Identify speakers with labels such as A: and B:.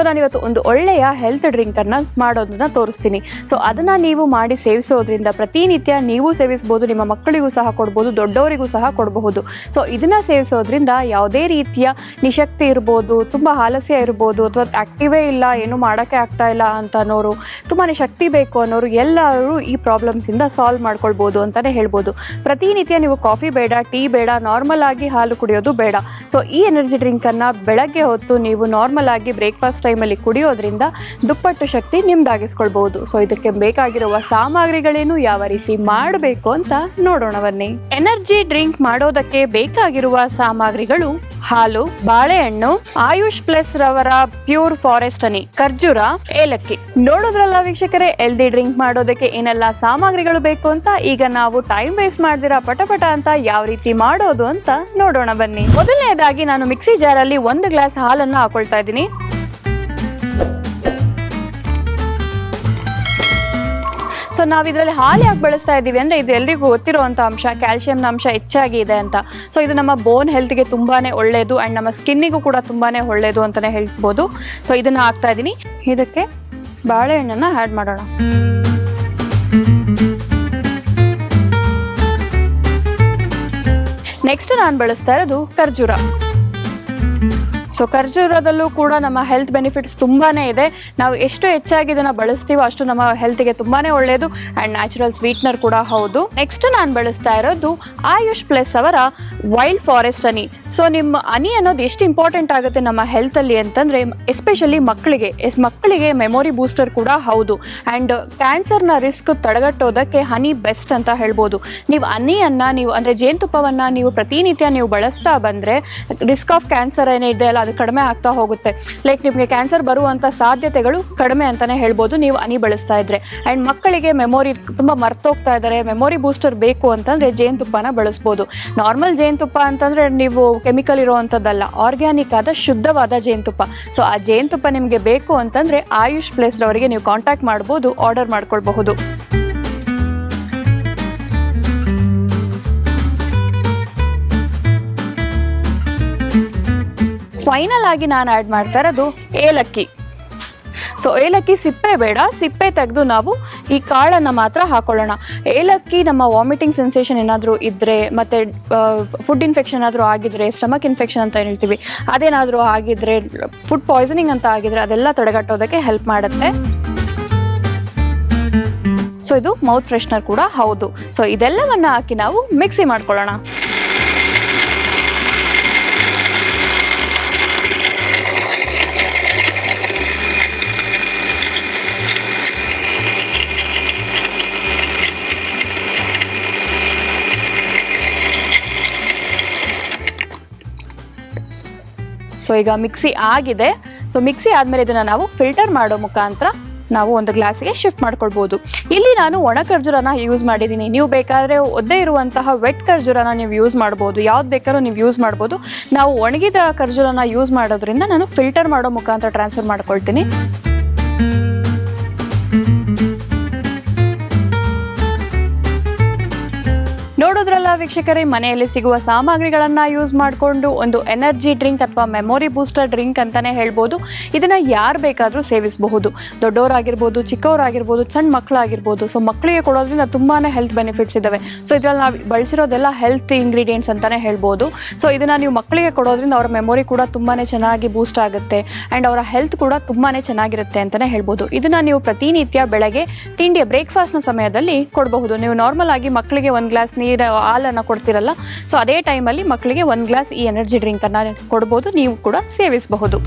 A: So ನಾನು ಇವತ್ತು ಒಂದು ಒಳ್ಳೆಯ ಹೆಲ್ತ್ ಡ್ರಿಂಕನ್ನು ಮಾಡೋದನ್ನ ತೋರಿಸ್ತೀನಿ. ಸೊ ಅದನ್ನು ನೀವು ಮಾಡಿ ಸೇವಿಸೋದ್ರಿಂದ ಪ್ರತಿನಿತ್ಯ ನೀವು ಸೇವಿಸ್ಬೋದು ನಿಮ್ಮ ಮಕ್ಕಳಿಗೂ ಸಹ ಕೊಡ್ಬೋದು, ದೊಡ್ಡವರಿಗೂ ಸಹ ಕೊಡಬಹುದು. ಸೊ ಇದನ್ನು ಸೇವಿಸೋದ್ರಿಂದ ಯಾವುದೇ ರೀತಿಯ ನಿಶಕ್ತಿ ಇರ್ಬೋದು, ತುಂಬ ಆಲಸ್ಯ ಇರ್ಬೋದು, ಅಥವಾ ಆ್ಯಕ್ಟಿವೇ ಇಲ್ಲ, ಏನು ಮಾಡೋಕ್ಕೆ ಆಗ್ತಾ ಇಲ್ಲ ಅಂತ ಅನ್ನೋರು ತುಂಬಾ ಶಕ್ತಿ ಬೇಕು ಅನ್ನೋರು ಎಲ್ಲರೂ ಈ ಪ್ರಾಬ್ಲಮ್ಸಿಂದ ಸಾಲ್ವ್ ಮಾಡ್ಕೊಳ್ಬೋದು ಅಂತಲೇ ಹೇಳ್ಬೋದು. ಪ್ರತಿನಿತ್ಯ ನೀವು ಕಾಫಿ ಬೇಡ ಟೀ ಬೇಡ ನಾರ್ಮಲ್ ಆಗಿ ಹಾಲು ಕುಡಿಯೋದು ಬೇಡ. ಸೊ ಈ ಎನರ್ಜಿ ಡ್ರಿಂಕನ್ನು ಬೆಳಗ್ಗೆ ಹೊತ್ತು ನೀವು ನಾರ್ಮಲ್ ಆಗಿ ಬ್ರೇಕ್ಫಾಸ್ಟ್ ಟೈಮಲ್ಲಿ ಕುಡಿಯೋದ್ರಿಂದ ದುಪ್ಪಟ್ಟು ಶಕ್ತಿ ನಿಮ್ದಾಗಿಸ್ಕೊಳ್ಬಹುದು ಸೊ ಇದಕ್ಕೆ ಬೇಕಾಗಿರುವ ಸಾಮಗ್ರಿಗಳೇನು, ಯಾವ ರೀತಿ ಮಾಡಬೇಕು ಅಂತ ನೋಡೋಣ ಬನ್ನಿ. ಎನರ್ಜಿ ಡ್ರಿಂಕ್ ಮಾಡೋದಕ್ಕೆ ಬೇಕಾಗಿರುವ ಸಾಮಗ್ರಿಗಳು ಹಾಲು, ಬಾಳೆಹಣ್ಣು, ಆಯುಷ್ ಪ್ಲಸ್ ರವರ ಪ್ಯೂರ್ ಫಾರೆಸ್ಟ್ ಅನಿ ಖರ್ಜೂರ, ಏಲಕ್ಕಿ. ನೋಡೋದ್ರಲ್ಲ ವೀಕ್ಷಕರೇ ಎಲ್ದಿ ಡ್ರಿಂಕ್ ಮಾಡೋದಕ್ಕೆ ಏನೆಲ್ಲ ಸಾಮಗ್ರಿಗಳು ಬೇಕು ಅಂತ? ಈಗ ನಾವು ಟೈಮ್ ವೇಸ್ಟ್ ಮಾಡ್ದಿರಾ ಪಟಪಟ ಅಂತ ಯಾವ ರೀತಿ ಮಾಡೋದು ಅಂತ ನೋಡೋಣ ಬನ್ನಿ. ಮೊದಲನೇದಾಗಿ ನಾನು ಮಿಕ್ಸಿ ಜಾರಲ್ಲಿ ಒಂದು ಗ್ಲಾಸ್ ಹಾಲನ್ನು ಹಾಕೊಳ್ತಾ ಇದ್ದೀನಿ. ಸೊ ನಾವು ಇದರಲ್ಲಿ ಹಾಲು ಯಾಕೆ ಬಳಸ್ತಾ ಇದ್ದೀವಿ ಅಂದರೆ ಇದು ಎಲ್ರಿಗೂ ಗೊತ್ತಿರುವಂಥ ಅಂಶ, ಕ್ಯಾಲ್ಶಿಯಂನ ಅಂಶ ಹೆಚ್ಚಾಗಿ ಇದೆ ಅಂತ. ಸೊ ಇದು ನಮ್ಮ ಬೋನ್ ಹೆಲ್ತ್ಗೆ ತುಂಬಾ ಒಳ್ಳೆಯದು ಆ್ಯಂಡ್ ನಮ್ಮ ಸ್ಕಿನ್ನಿಗೂ ಕೂಡ ತುಂಬಾ ಒಳ್ಳೆಯದು ಅಂತಲೇ ಹೇಳ್ಬೋದು. ಸೊ ಇದನ್ನು ಹಾಕ್ತಾ ಇದ್ದೀನಿ. ಇದಕ್ಕೆ ಬಾಳೆಹಣ್ಣನ್ನು ಆ್ಯಡ್ ಮಾಡೋಣ. ನೆಕ್ಸ್ಟ್ ನಾನು ಬಳಸ್ತಾ ಇರೋದು ಖರ್ಜೂರ. ಸೊ ಖರ್ಜೂರದಲ್ಲೂ ಕೂಡ ನಮ್ಮ ಹೆಲ್ತ್ ಬೆನಿಫಿಟ್ಸ್ ತುಂಬಾ ಇದೆ. ನಾವು ಎಷ್ಟು ಹೆಚ್ಚಾಗಿ ಇದನ್ನ ಬಳಸ್ತೀವೋ ಅಷ್ಟು ನಮ್ಮ ಹೆಲ್ತ್ಗೆ ತುಂಬಾ ಒಳ್ಳೆಯದು ಆ್ಯಂಡ್ ನ್ಯಾಚುರಲ್ ಸ್ವೀಟ್ನರ್ ಕೂಡ ಹೌದು. ನೆಕ್ಸ್ಟ್ ನಾನು ಬಳಸ್ತಾ ಇರೋದು ಆಯುಷ್ ಪ್ಲಸ್ ಅವರ ವೈಲ್ಡ್ ಫಾರೆಸ್ಟ್ ಹನಿ. ಸೊ ನಿಮ್ಮ ಹನಿ ಅನ್ನೋದು ಎಷ್ಟು ಇಂಪಾರ್ಟೆಂಟ್ ಆಗುತ್ತೆ ನಮ್ಮ ಹೆಲ್ತಲ್ಲಿ ಅಂತಂದರೆ ಎಸ್ಪೆಷಲಿ ಮಕ್ಕಳಿಗೆ ಮಕ್ಕಳಿಗೆ ಮೆಮೊರಿ ಬೂಸ್ಟರ್ ಕೂಡ ಹೌದು. ಆ್ಯಂಡ್ ಕ್ಯಾನ್ಸರ್ನ ರಿಸ್ಕ್ ತಡೆಗಟ್ಟೋದಕ್ಕೆ ಹನಿ ಬೆಸ್ಟ್ ಅಂತ ಹೇಳ್ಬೋದು. ನೀವು ಹನಿಯನ್ನು ನೀವು ಅಂದರೆ ಜೇನುತುಪ್ಪವನ್ನು ನೀವು ಪ್ರತಿನಿತ್ಯ ನೀವು ಬಳಸ್ತಾ ಬಂದರೆ ರಿಸ್ಕ್ ಆಫ್ ಕ್ಯಾನ್ಸರ್ ಏನಿದೆ ಅಲ್ಲ ಅದು ಕಡಿಮೆ ಆಗ್ತಾ ಹೋಗುತ್ತೆ. ಲೈಕ್ ನಿಮಗೆ ಕ್ಯಾನ್ಸರ್ ಬರುವಂಥ ಸಾಧ್ಯತೆಗಳು ಕಡಿಮೆ ಅಂತಾನೆ ಹೇಳ್ಬೋದು. ನೀವು ಹನಿ ಬಳಸ್ತಾ ಇದ್ರೆ. ಆ್ಯಂಡ್ ಮಕ್ಕಳಿಗೆ ಮೆಮೊರಿ ತುಂಬ ಮರ್ತೋಗ್ತಾ ಇದ್ದಾರೆ ಮೆಮೊರಿ ಬೂಸ್ಟರ್ ಬೇಕು ಅಂತಂದ್ರೆ ಜೇನುತುಪ್ಪನ ಬಳಸ್ಬೋದು. ನಾರ್ಮಲ್ ಜೇನುತುಪ್ಪ ಅಂತಂದ್ರೆ ನೀವು ಕೆಮಿಕಲ್ ಇರೋವಂಥದ್ದಲ್ಲ ಆರ್ಗ್ಯಾನಿಕ್ ಆದ ಶುದ್ಧವಾದ ಜೇನುತುಪ್ಪ ಸೊ ಆ ಜೇನುತುಪ್ಪ ನಿಮಗೆ ಬೇಕು ಅಂತಂದ್ರೆ ಆಯುಷ್ ಪ್ಲೇಸ್ ಅವರಿಗೆ ನೀವು ಕಾಂಟ್ಯಾಕ್ಟ್ ಮಾಡ್ಬೋದು, ಆರ್ಡರ್ ಮಾಡ್ಕೊಳ್ಬಹುದು. ಫೈನಲ್ ಆಗಿ ನಾನು ಆ್ಯಡ್ ಮಾಡ್ತಾ ಇರೋದು ಏಲಕ್ಕಿ. ಸೊ ಏಲಕ್ಕಿ ಸಿಪ್ಪೆ ಬೇಡ. ಸಿಪ್ಪೆ ತೆಗೆದು ನಾವು ಈ ಕಾಳನ್ನು ಮಾತ್ರ ಹಾಕೊಳ್ಳೋಣ. ಏಲಕ್ಕಿ ನಮ್ಮ ವಾಮಿಟಿಂಗ್ ಸೆನ್ಸೇಷನ್ ಏನಾದರೂ ಇದ್ದರೆ ಮತ್ತು ಫುಡ್ ಇನ್ಫೆಕ್ಷನ್ ಏನಾದರೂ ಆಗಿದ್ರೆ ಸ್ಟಮಕ್ ಇನ್ಫೆಕ್ಷನ್ ಅಂತ ಹೇಳ್ತೀವಿ, ಅದೇನಾದರೂ ಆಗಿದ್ರೆ ಫುಡ್ ಪಾಯ್ಸನಿಂಗ್ ಅಂತ ಆಗಿದ್ರೆ ಅದೆಲ್ಲ ತಡೆಗಟ್ಟೋದಕ್ಕೆ ಹೆಲ್ಪ್ ಮಾಡುತ್ತೆ. ಸೊ ಇದು ಮೌತ್ ಫ್ರೆಶ್ನರ್ ಕೂಡ ಹೌದು. ಸೊ ಇದೆಲ್ಲವನ್ನು ಹಾಕಿ ನಾವು ಮಿಕ್ಸಿ ಮಾಡ್ಕೊಳ್ಳೋಣ. ಸೊ ಈಗ ಮಿಕ್ಸಿ ಆಗಿದೆ. ಸೊ ಮಿಕ್ಸಿ ಆದಮೇಲೆ ಇದನ್ನು ನಾವು ಫಿಲ್ಟರ್ ಮಾಡೋ ಮುಖಾಂತರ ನಾವು ಒಂದು ಗ್ಲಾಸಿಗೆ ಶಿಫ್ಟ್ ಮಾಡ್ಕೊಳ್ಬೋದು. ಇಲ್ಲಿ ನಾನು ಒಣ ಖರ್ಜೂರನ ಯೂಸ್ ಮಾಡಿದ್ದೀನಿ. ನೀವು ಬೇಕಾದರೆ ಒದ್ದೆ ಇರುವಂತಹ ವೆಟ್ ಖರ್ಜೂರನ ನೀವು ಯೂಸ್ ಮಾಡ್ಬೋದು. ಯಾವ್ದು ಬೇಕಾದ್ರೂ ನೀವು ಯೂಸ್ ಮಾಡ್ಬೋದು. ನಾವು ಒಣಗಿದ ಖರ್ಜೂರನ ಯೂಸ್ ಮಾಡೋದ್ರಿಂದ ನಾನು ಫಿಲ್ಟರ್ ಮಾಡೋ ಮುಖಾಂತರ ಟ್ರಾನ್ಸ್ಫರ್ ಮಾಡ್ಕೊಳ್ತೀನಿ. ವೀಕ್ಷಕರೇ, ಮನೆಯಲ್ಲಿ ಸಿಗುವ ಸಾಮಗ್ರಿಗಳನ್ನು ಯೂಸ್ ಮಾಡಿಕೊಂಡು ಒಂದು ಎನರ್ಜಿ ಡ್ರಿಂಕ್ ಅಥವಾ ಮೆಮೊರಿ ಬೂಸ್ಟರ್ ಡ್ರಿಂಕ್ ಅಂತಲೇ ಹೇಳ್ಬೋದು. ಇದನ್ನು ಯಾರು ಬೇಕಾದರೂ ಸೇವಿಸಬಹುದು. ದೊಡ್ಡವರಾಗಿರ್ಬೋದು, ಚಿಕ್ಕವರಾಗಿರ್ಬೋದು ಸಣ್ಣ ಮಕ್ಕಳಾಗಿರ್ಬೋದು ಸೊ ಮಕ್ಕಳಿಗೆ ಕೊಡೋದ್ರಿಂದ ತುಂಬಾ ಹೆಲ್ತ್ ಬೆನಿಫಿಟ್ಸ್ ಇದ್ದಾವೆ ಸೊ ಇದರಲ್ಲಿ ನಾವು ಬಳಸಿರೋದೆಲ್ಲ ಹೆಲ್ತ್ ಇಂಗ್ರೀಡಿಯೆಂಟ್ಸ್ ಅಂತಲೇ ಹೇಳ್ಬೋದು. ಸೊ ಇದನ್ನು ನೀವು ಮಕ್ಕಳಿಗೆ ಕೊಡೋದ್ರಿಂದ ಅವರ ಮೆಮೊರಿ ಕೂಡ ತುಂಬಾ ಚೆನ್ನಾಗಿ ಬೂಸ್ಟ್ ಆಗುತ್ತೆ ಆ್ಯಂಡ್ ಅವರ ಹೆಲ್ತ್ ಕೂಡ ತುಂಬಾ ಚೆನ್ನಾಗಿರುತ್ತೆ ಅಂತಲೇ ಹೇಳ್ಬೋದು. ಇದನ್ನು ನೀವು ಪ್ರತಿನಿತ್ಯ ಬೆಳಗ್ಗೆ ತಿಂಡಿಯ ಬ್ರೇಕ್ಫಾಸ್ಟ್ನ ಸಮಯದಲ್ಲಿ ಕೊಡಬಹುದು. ನೀವು ನಾರ್ಮಲ್ ಆಗಿ ಮಕ್ಕಳಿಗೆ ಒಂದು ಗ್ಲಾಸ್ ನೀರು, ಹಾಲನ್ನು ಕೊಡ್ತಿರಲ್ಲ? ಸೊ ಅದೇ ಟೈಮಲ್ಲಿ ಮಕ್ಕಳಿಗೆ ಒಂದು ಗ್ಲಾಸ್ ಈ ಎನರ್ಜಿ ಡ್ರಿಂಕನ್ನು ಕೊಡ್ಬೋದು ನೀವು ಕೂಡ ಸೇವಿಸಬಹುದು.